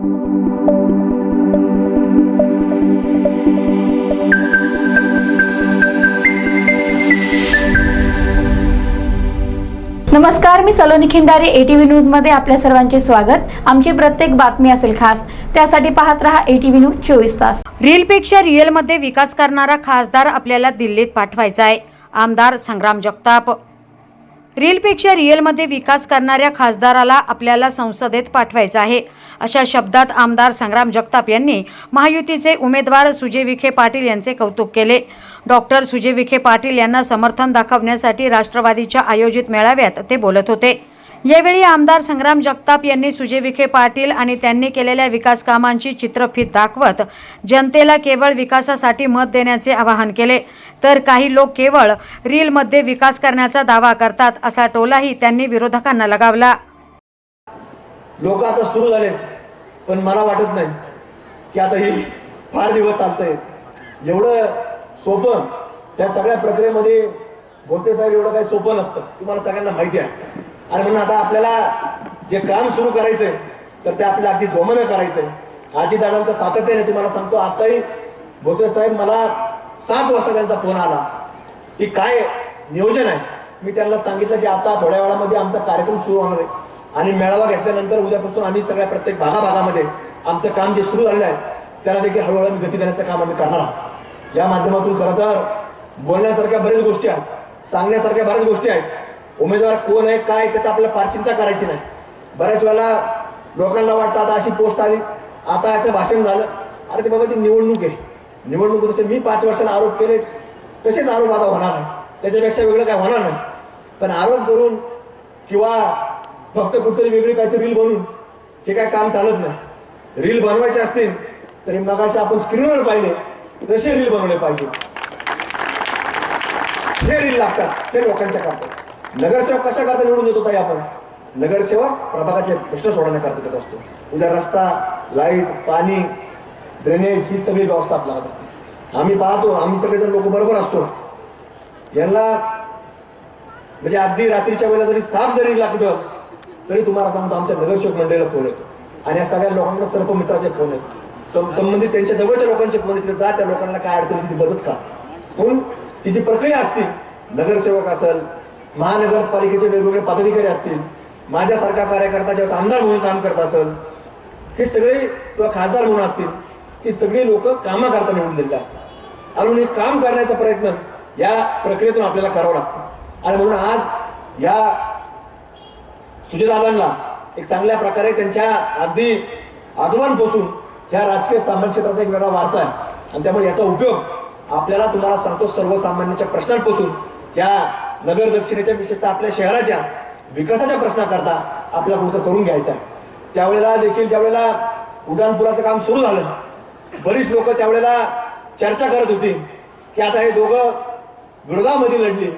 नमस्कार मी सलोनी खिंडारे एटीव्ही न्यूजमध्ये आपल्या सर्वांचे स्वागत. आमची प्रत्येक बातमी असेल खास त्यासाठी पाहत रहा एटीव्ही न्यूज चोवीस तास. रीलपेक्षा रिअलमध्ये विकास करणारा खासदार आपल्याला दिल्लीत पाठवायचा आहे. आमदार संग्राम जगताप. रीलपेक्षा रिअलमध्ये विकास करणाऱ्या खासदाराला आपल्याला संसदेत पाठवायचं आहे. अशा शब्दात आमदार संग्राम जगताप यांनी महायुतीचे उमेदवार सुजय विखे पाटील यांचे कौतुक केले. डॉक्टर सुजय विखे पाटील यांना समर्थन दाखवण्यासाठी राष्ट्रवादीच्या आयोजित मेळाव्यात ते बोलत होते. यावेळी आमदार संग्राम जगताप यांनी सुजय विखे पाटील आणि त्यांनी केलेल्या विकास कामांची चित्रफीत दाखवत जनतेला केवळ विकासासाठी मत देण्याचे आवाहन केले. तर काही लोक केवळ रीलमध्ये विकास करण्याचा दावा करतात असा टोलाही त्यांनी विरोधकांना लगावला. लोक आता सुरू झाले पण मला वाटत नाही की आता ही फार दिवस चालतंय. एवढं सोपं त्या सगळ्या प्रक्रियेमध्ये भोसले साहेब एवढं काही सोपं नसतं तुम्हाला सगळ्यांना माहिती आहे. आणि म्हणून आता आपल्याला जे काम सुरू करायचंय तर ते आपल्याला अगदी जोमानं करायचंय. आजी दादांचं सातत्याने तुम्हाला सांगतो आताही भोसले साहेब मला सात वाजता त्यांचा फोन आला. की काय नियोजन आहे? मी त्यांना सांगितलं की आता थोड्या वेळामध्ये आमचा कार्यक्रम सुरू होणार आहे. आणि मेळावा घेतल्यानंतर उद्यापासून आम्ही सगळ्या प्रत्येक भागाभागामध्ये आमचं काम जे सुरू झालेलं आहे त्याला देखील हळूहळू गती देण्याचं काम आम्ही करणार आहोत. या माध्यमातून खरं तर बोलण्यासारख्या बऱ्याच गोष्टी आहेत सांगण्यासारख्या बऱ्याच गोष्टी आहेत. उमेदवार कोण आहे काय त्याचं आपल्याला फार चिंता करायची नाही. बऱ्याच वेळेला लोकांना वाटतं आता अशी पोस्ट आली आता याचं भाषण झालं. अरे ते बाबा ती निवडणूक आहे. निवडणूक जसे मी पाच वर्षाला आरोप केले तसेच आरोप आता होणार आहे. त्याच्यापेक्षा वेगळं काय होणार नाही. पण आरोप करून किंवा फक्त कुठतरी वेगळी काहीतरी रील बनवून हे काय काम चालत नाही. रील बनवायचे असतील तरी मगाशी आपण स्क्रीनवर पाहिले तसे रील बनवले पाहिजे. हे रील लागतात ते लोकांच्या करतात नगरसेवक कशा करता निवडून देतो ताई आपण? नगरसेवक प्रभागातले प्रश्न सोडवण्याकरता देत असतो. उद्या रस्ता लाइट पाणी ड्रेनेज ही सगळी व्यवस्था आपल्याला असते. आम्ही पाहतो आम्ही सगळेजण लोक बरोबर असतो यांना म्हणजे अगदी रात्रीच्या वेळेला जरी साप जरी लागलं तरी तुम्हाला सांगतो आमच्या नगरसेवक मंडळीला फोन येतो. आणि या सगळ्या लोकांना सर्पमित्राचे फोन येतो. सं- संबंधित त्यांच्या जवळच्या लोकांचे फोन येतील जा त्या लोकांना काय अडचण ती मदत का म्हणून ती जी प्रक्रिया असते नगरसेवक असेल महानगरपालिकेचे वेगवेगळे पदाधिकारी असतील माझ्यासारखा कार्यकर्ता ज्यावेळेस आमदार म्हणून काम करत असेल हे सगळे किंवा खासदार म्हणून असतील ही सगळी लोक कामाकरता निवडून दिलेले असतात. आणि म्हणून हे काम करण्याचा प्रयत्न या प्रक्रियेतून आपल्याला करावं लागतं. आणि म्हणून आज या सुजयदादांना एक चांगल्या प्रकारे त्यांच्या अगदी आजोबांपासून ह्या राजकीय सामाजिक क्षेत्राचा एक वेगळा वारसा आहे. आणि त्यामुळे याचा उपयोग आपल्याला तुम्हाला सांगतो सर्वसामान्यांच्या प्रश्नांपासून. या नगर दक्षिणेच्या विशेषतः आपल्या शहराच्या विकासाच्या प्रश्नाकरता आपल्याला कुठं करून घ्यायचं आहे. त्यावेळेला देखील ज्यावेळेला उड्डाणपुराचं काम सुरू झालं बरीच लोक त्यावेळेला चर्चा करत होती की आता हे दोघं विरोधामध्ये लढले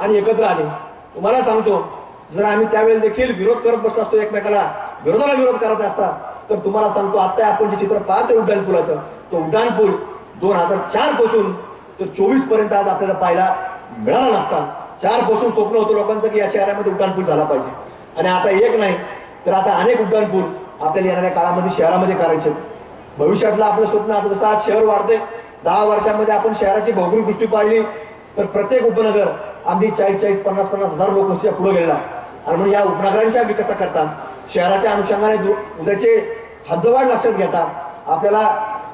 आणि एकत्र आले. तुम्हाला सांगतो जर आम्ही त्यावेळेला देखील विरोध करत बसलो असतो एकमेकाला विरोधाला विरोध करत असता तर तुम्हाला सांगतो आता आपण जे चित्र पाहतो उड्डाणपुलाचं तो उड्डाणपूल दोन हजार चारपासून तर चोवीसपर्यंत आज आपल्याला पाहायला मिळाला नसता. चारपासून स्वप्न होतं लोकांचं की या शहरामध्ये उड्डाणपूल झाला पाहिजे. आणि आता एक नाही तर आता अनेक उड्डाणपूल आपल्याला येणाऱ्या काळामध्ये शहरामध्ये करायचे भविष्यातलं आपलं स्वप्न आता जसं आज शहर वाढते दहा वर्षामध्ये आपण शहराची भौगोलिक दृष्टी पाहिली तर प्रत्येक उपनगर अगदी चाळीस चाळीस पन्नास पन्नास हजार लोक पुढे गेलेला आणि म्हणून या उपनगरांच्या विकासाकरता शहराच्या अनुषंगाने उद्याचे हद्दवाढ लक्षात घेता आपल्याला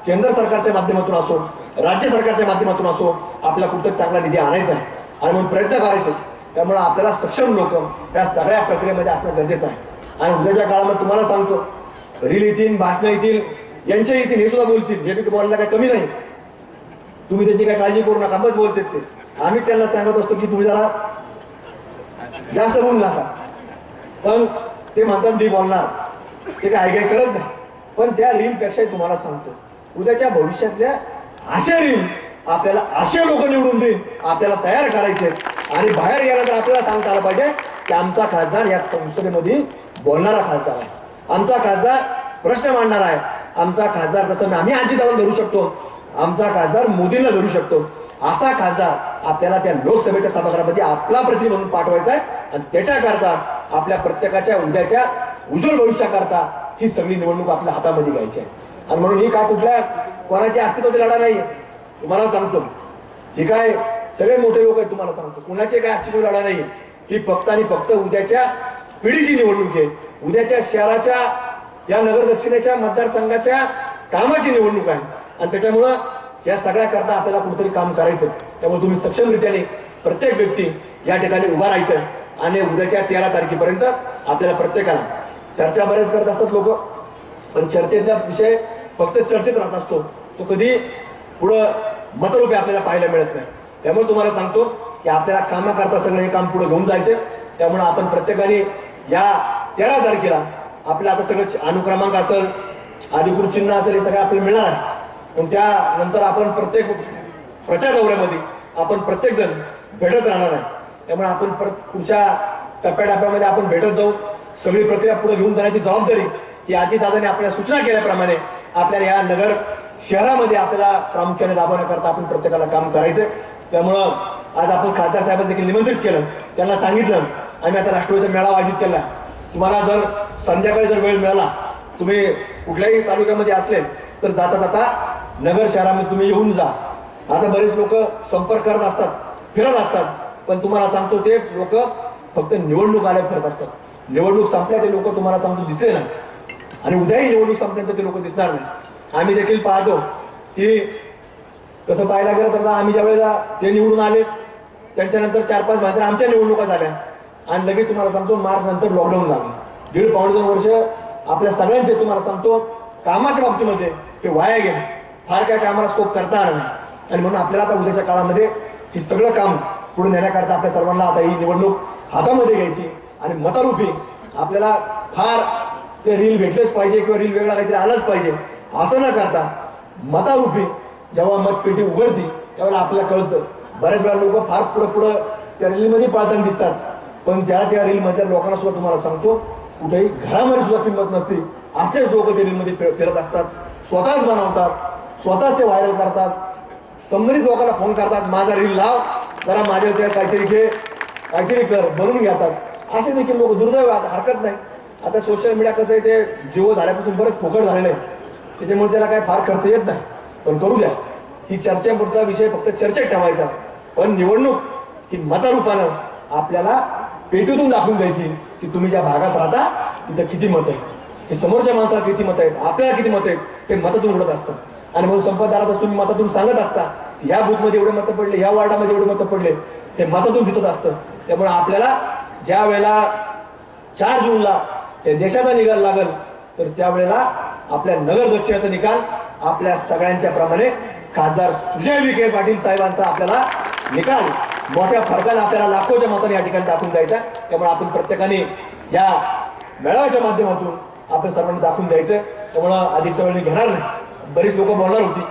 केंद्र सरकारच्या माध्यमातून असो राज्य सरकारच्या माध्यमातून असो आपल्याला कुठं चांगला निधी आणायचा आहे. आणि म्हणून प्रयत्न करायचे त्यामुळे आपल्याला सक्षम लोक त्या सगळ्या प्रक्रियेमध्ये असणं गरजेचं आहे. आणि उद्याच्या काळामध्ये तुम्हाला सांगतो रील येतील भाषणं येतील यांच्या येतील हे सुद्धा बोलतील हे बोलायला काही कमी नाही. तुम्ही त्याची काही काळजी करू नका बस बोलते ते. आम्ही त्यांना सांगत असतो की तुम्ही जरा जास्त बोलू नका. पण ते म्हणतात मी बोलणार. ते काय ऐकाय करत नाही. पण त्या रील तुम्हाला सांगतो. उद्याच्या भविष्यातल्या अशा रील आपल्याला असे लोक निवडून देईल आपल्याला तयार करायचे आणि बाहेर यायला तर आपल्याला सांगता आलं पाहिजे की आमचा खासदार या संसदेमध्ये बोलणारा खासदार आहे. आमचा खासदार प्रश्न मांडणार आहे. आमचा खासदार तसं आम्ही आजी धरू शकतो. आमचा खासदार मोदींना धरू शकतो. असा खासदार आपल्याला त्या लोकसभेच्या सभागृहामध्ये आपला प्रतिनिधी म्हणून पाठवायचा आहे. आणि त्याच्याकरता आपल्या प्रत्येकाच्या उद्याच्या उज्ज्वल भविष्याकरता ही सगळी निवडणूक आपल्या हातामध्ये घ्यायची आहे. आणि म्हणून ही काय कुठल्या कोणाची अस्तित्वाची लढा नाहीये. तुम्हाला सांगतो. ही काय सगळे मोठे लोक आहेत तुम्हाला सांगतो. कुणाचे काय अस्तित्व लढा नाही ही फक्त आणि फक्त उद्याच्या पिढीची निवडणूक आहे. उद्याच्या शहराच्या या नगर दक्षिणेच्या मतदारसंघाच्या कामाची निवडणूक आहे. आणि त्याच्यामुळं या सगळ्या करता आपल्याला कुठेतरी काम करायचं त्यामुळे तुम्ही सक्षमरित्याने प्रत्येक व्यक्ती या ठिकाणी उभा राहायचं आणि उद्याच्या तेरा तारखेपर्यंत आपल्याला प्रत्येकाला चर्चा बरेच करत असतात लोक. पण चर्चेतला विषय फक्त चर्चेत राहत असतो. तो कधी पुढं मतरूपे आपल्याला पाहायला मिळत नाही. त्यामुळे तुम्हाला सांगतो की आपल्याला कामाकरता सगळं हे काम पुढे घेऊन जायचं त्यामुळे आपण प्रत्येकाने या तेरा तारखेला आपलं आता सगळं अनुक्रमांक असेल अधिकृत चिन्ह असेल हे सगळं आपल्याला मिळणार आहे. पण त्यानंतर आपण प्रत्येक प्रचार दौऱ्यामध्ये आपण प्रत्येक जण भेटत राहणार आहे. त्यामुळे आपण परत पुढच्या टप्प्याटप्प्यामध्ये आपण भेटत जाऊ. सगळी प्रक्रिया पुढे घेऊन जाण्याची जबाबदारी ही आजीदादाने आपल्याला सूचना केल्याप्रमाणे आपल्याला या नगर शहरामध्ये आपल्याला प्रामुख्याने राबवण्याकरता आपण प्रत्येकाला काम करायचंय. त्यामुळं आज आपण खासदार साहेबांना देखील निमंत्रित केलं. त्यांना सांगितलं आम्ही आता राष्ट्रवादीचा मेळावा आयोजित केला तुम्हाला जर संध्याकाळी जर वेळ मिळाला तुम्ही कुठल्याही तालुक्यामध्ये असले तर जाता जाता नगर शहरामध्ये तुम्ही येऊन जा. आता बरेच लोक संपर्क करत असतात फिरत असतात पण तुम्हाला सांगतो ते लोक फक्त निवडणूक आल्या फिरत असतात. निवडणूक संपल्या ते लोक तुम्हाला सांगतो दिसले नाही. आणि उद्याही निवडणूक संपल्यानंतर ते लोक दिसणार नाही. आम्ही देखील पाहतो की तसं पाहायला गेलं तर आम्ही ज्या वेळेला ते निवडून आले त्यांच्यानंतर चार पाच महिने आमच्या निवडणुका झाल्या. आणि लगेच तुम्हाला सांगतो मार्च नंतर लॉकडाऊन लागलं दीड पावणे दोन वर्ष आपल्या सगळ्यांचे तुम्हाला सांगतो कामाच्या बाबतीमध्ये ते वाया गेलं. फार काय कामाला स्कोप करता आला नाही. आणि म्हणून आपल्याला आता उद्याच्या काळामध्ये हे सगळं काम पुढे नेण्याकरता आपल्या सर्वांना आता ही निवडणूक हातामध्ये घ्यायची आणि मतारूपी आपल्याला फार ते रील भेटलेच पाहिजे किंवा रील वेगळा काहीतरी आलाच पाहिजे. असं न करता मतारूपी जेव्हा मतपेटी उघडती त्यावेळेला आपल्याला कळतं. बऱ्याच वेळा लोक फार पुढं पुढं त्या रीलमध्ये पाहताना दिसतात. पण त्या त्या रीलमधल्या लोकांना सुद्धा तुम्हाला सांगतो कुठेही घरामध्ये सुद्धा किंमत नसते. असेच लोक ते रीलमध्ये फिरत असतात. स्वतःच बनवतात. स्वतःच ते व्हायरल करतात. संबंधित लोकांना फोन करतात माझा रील लाव. जरा माझ्या त्या काहीतरी घे. काहीतरी कर. बनवून घेतात. असे देखील लोक दुर्दैव आता हरकत नाही. आता सोशल मीडिया कसं आहे ते जिओ झाल्यापासून बरंच फुकट झालेलं आहे. त्याच्यामुळे त्याला काही फार खर्च येत नाही. पण करू द्या. ही चर्चेपुरचा विषय फक्त चर्चेत ठेवायचा. पण निवडणूक ही मतारूपानं आपल्याला पेटीतून दाखवून द्यायची की तुम्ही ज्या भागात राहता तिथं किती मत आहे हे समोरच्या माणसाला किती मत आहेत आपल्याला किती मत आहेत ते मतातून उडत असतं. आणि म्हणून संपतदारातच तुम्ही मतातून सांगत असता ह्या बूथमध्ये एवढे मतं पडले ह्या वॉर्डामध्ये एवढे मतं पडले ते मतातून दिसत असतं. त्यामुळे आपल्याला ज्या वेळेला चार जूनला या देशाचा निकाल लागल तर त्यावेळेला आपल्या नगर निकाल आपल्या सगळ्यांच्या प्रमाणे खासदार सुजय विखे पाटील साहेबांचा आपल्याला निकाल मोठ्या फरकाने आपल्याला लाखोच्या मताने या ठिकाणी दाखवून द्यायचा आहे. त्यामुळे आपण प्रत्येकाने या मेळाव्याच्या माध्यमातून आपण सर्वांना दाखवून द्यायचं त्यामुळं आधीच्या वेळ घेणार नाही. बरीच लोक बोलणार होती.